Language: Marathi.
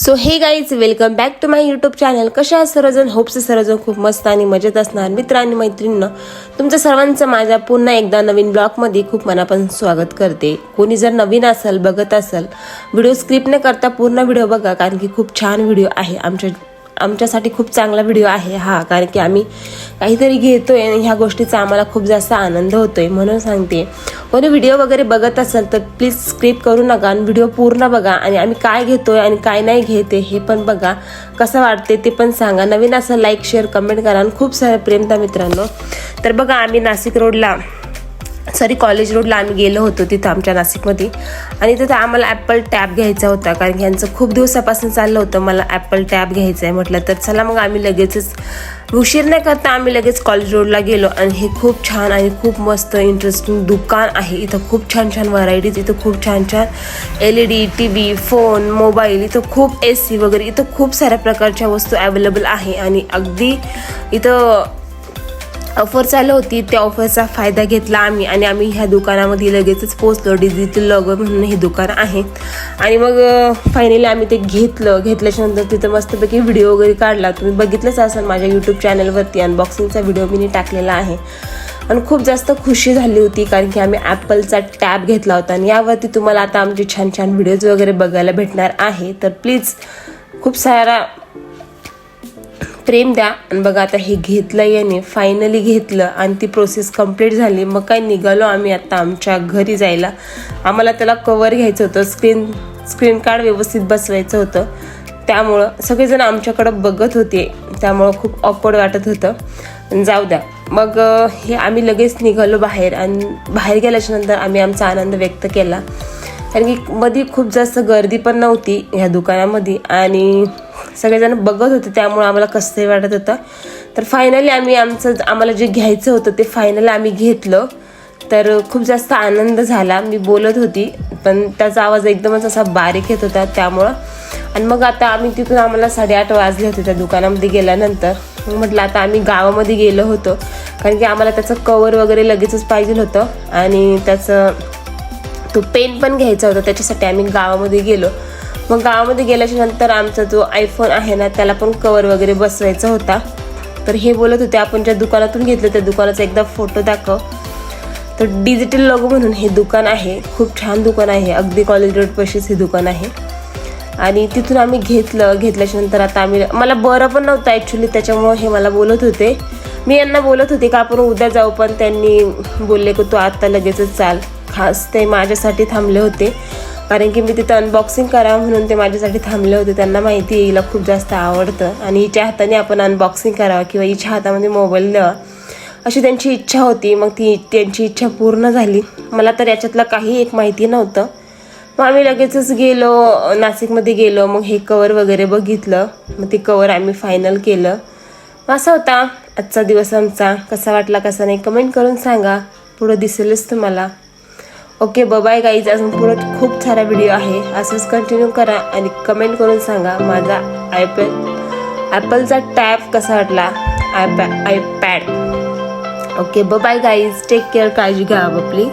So hey guys welcome back to my YouTube channel कशा सर्वजण? होप्स सर्वजण खूप मस्त आणि मजेत असणार. मित्र आणि मैत्रिणींनो तुमचं सर्वांचं माझ्या पुन्हा एकदा नवीन ब्लॉगमध्ये खूप मनापासून स्वागत करते. कोणी जर नवीन असेल बघत असेल व्हिडिओ स्क्रिप्ट न करता पूर्ण व्हिडिओ बघा कारण की खूप छान व्हिडिओ आहे आमच्या आमच्यासाठी खूप चांगला व्हिडिओ आहे हा. कारण की आम्ही काहीतरी घेतोय आणि ह्या गोष्टीचा आम्हाला खूप जास्त आनंद होतोय म्हणून सांगते. कोणी व्हिडिओ वगैरे बघत असेल तर प्लीज स्क्रिप करू नका आणि व्हिडिओ पूर्ण बघा आणि आम्ही काय घेतोय आणि काय नाही घेते हे पण बघा. कसं वाटते ते पण सांगा. नवीन असं लाईक शेअर कमेंट करा. आणि खूप सारं प्रेमता मित्रांनो. तर बघा आम्ही नाशिक रोडला सॉरी कॉलेज रोडला आम्ही गेलो होतो तिथं आमच्या नाशिकमध्ये. आणि तिथं आम्हाला ॲपल टॅब घ्यायचा होता कारण की यांचं खूप दिवसापासून चाललं होतं मला ॲपल टॅब घ्यायचं आहे म्हटलं. तर चला मग आम्ही लगेचच उशीर नाही करता आम्ही लगेच कॉलेज रोडला गेलो. आणि हे खूप छान आणि खूप मस्त इंटरेस्टिंग दुकान आहे. इथं खूप छान छान व्हरायटीज इथं खूप छान छान L E D T V phone mobile इथं खूप ए सी वगैरे इथं खूप साऱ्या प्रकारच्या वस्तू अवेलेबल आहे. आणि अगदी इथं ऑफर चालू होती त्या ऑफरचा फायदा घेतला आम्ही आणि आम्ही ह्या दुकानामध्ये लगेचच पोचलो डिजिटल लॉगर म्हणून हे दुकान आहे. आणि मग फायनली आम्ही ते घेतलं. घेतल्याच्यानंतर तिथं मस्तपैकी व्हिडिओ वगैरे काढला. तुम्ही बघितलंच असाल माझ्या यूट्यूब चॅनलवरती अनबॉक्सिंगचा व्हिडिओ मी टाकलेला आहे. आणि खूप जास्त खुशी झाली होती कारण की आम्ही ॲपलचा टॅब घेतला होता. आणि यावरती तुम्हाला आता आमचे छान छान व्हिडिओज वगैरे बघायला भेटणार आहे. तर प्लीज खूप सारा प्रेम द्या. आणि बघा आता हे घेतलं याने फायनली घेतलं आणि ती प्रोसेस कंप्लीट झाली. मग काय निघालो आम्ही आता आमच्या घरी जायला. आम्हाला त्याला कवर घ्यायचं होतं. स्क्रीन स्क्रीन कार्ड व्यवस्थित बसवायचं होतं. त्यामुळं सगळेजण आमच्याकडं बघत होते. त्यामुळं खूप ऑकवर्ड वाटत होतं. जाऊ द्या. मग हे आम्ही लगेच निघालो बाहेर आणि बाहेर गेल्याच्यानंतर आम्ही आमचा आनंद व्यक्त केला. कारण की मध्ये खूप जास्त गर्दी पण नव्हती ह्या दुकानामध्ये. आणि सगळेजण बघत होते त्यामुळे आम्हाला कसंही वाटत होतं. तर फायनली आम्ही आमचं आम्हाला जे घ्यायचं होतं ते फायनल आम्ही घेतलं. तर खूप जास्त आनंद झाला. मी बोलत होती पण त्याचा आवाज एकदमच असा बारीक येत होता त्यामुळं. आणि मग आता आम्ही तिथून आम्हाला साडेआठ वाजले होते त्या दुकानामध्ये गेल्यानंतर. मग म्हटलं आता आम्ही गावामध्ये गेलो होतो कारण की आम्हाला त्याचं कवर वगैरे लगेचच पाहिजे होतं. आणि त्याचं तो पेन पण घ्यायचा होता त्याच्यासाठी आम्ही गावामध्ये गेलो. मग गावामध्ये गेल्याच्यानंतर आमचा जो आयफोन आहे ना त्याला पण कवर वगैरे बसवायचा होता. तर हे बोलत होते आपण ज्या दुकानातून घेतलं त्या दुकानाचा एकदा फोटो दाखव. तर डिजिटल लोगो म्हणून हे दुकान आहे. खूप छान दुकान आहे. अगदी कॉलेज रोड पशीच हे दुकान आहे. आणि तिथून आम्ही घेतलं. घेतल्याच्या नंतर आता आम्ही मला बरं पण नव्हतं ॲक्च्युली त्याच्यामुळं हे मला बोलत होते. मी यांना बोलत होते का आपण उद्या जाऊ? पण त्यांनी बोलले की तू आत्ता लगेचच चाल. खास ते माझ्यासाठी थांबले होते. कारण की मी तिथं अनबॉक्सिंग करावं म्हणून ते माझ्यासाठी थांबले होते. त्यांना माहिती आहे हिला खूप जास्त आवडतं. आणि हिच्या हाताने आपण अनबॉक्सिंग करावं किंवा हिच्या हातामध्ये मोबाईल द्यावा. अशी त्यांची इच्छा होती. मग ती त्यांची इच्छा पूर्ण झाली. मला तर याच्यातलं काही एक माहिती नव्हतं. मग आम्ही लगेचच गेलो नाशिकमध्ये गेलो. मग हे कवर वगैरे बघितलं. मग ते कवर आम्ही फायनल केलं. मग असा होता. आजचा दिवस आमचा. कसा वाटला कसा नाही कमेंट करून सांगा. पुढं दिसेलच तुम्हाला. ओके बाय गाईज अजून पुढं खूप सारा व्हिडिओ आहे. असंच कंटिन्यू करा आणि कमेंट करून सांगा माझा आयपॅड ॲपलचा टॅब कसा वाटला? आयपॅ iPad okay bye guys take care काळजी घ्या आपली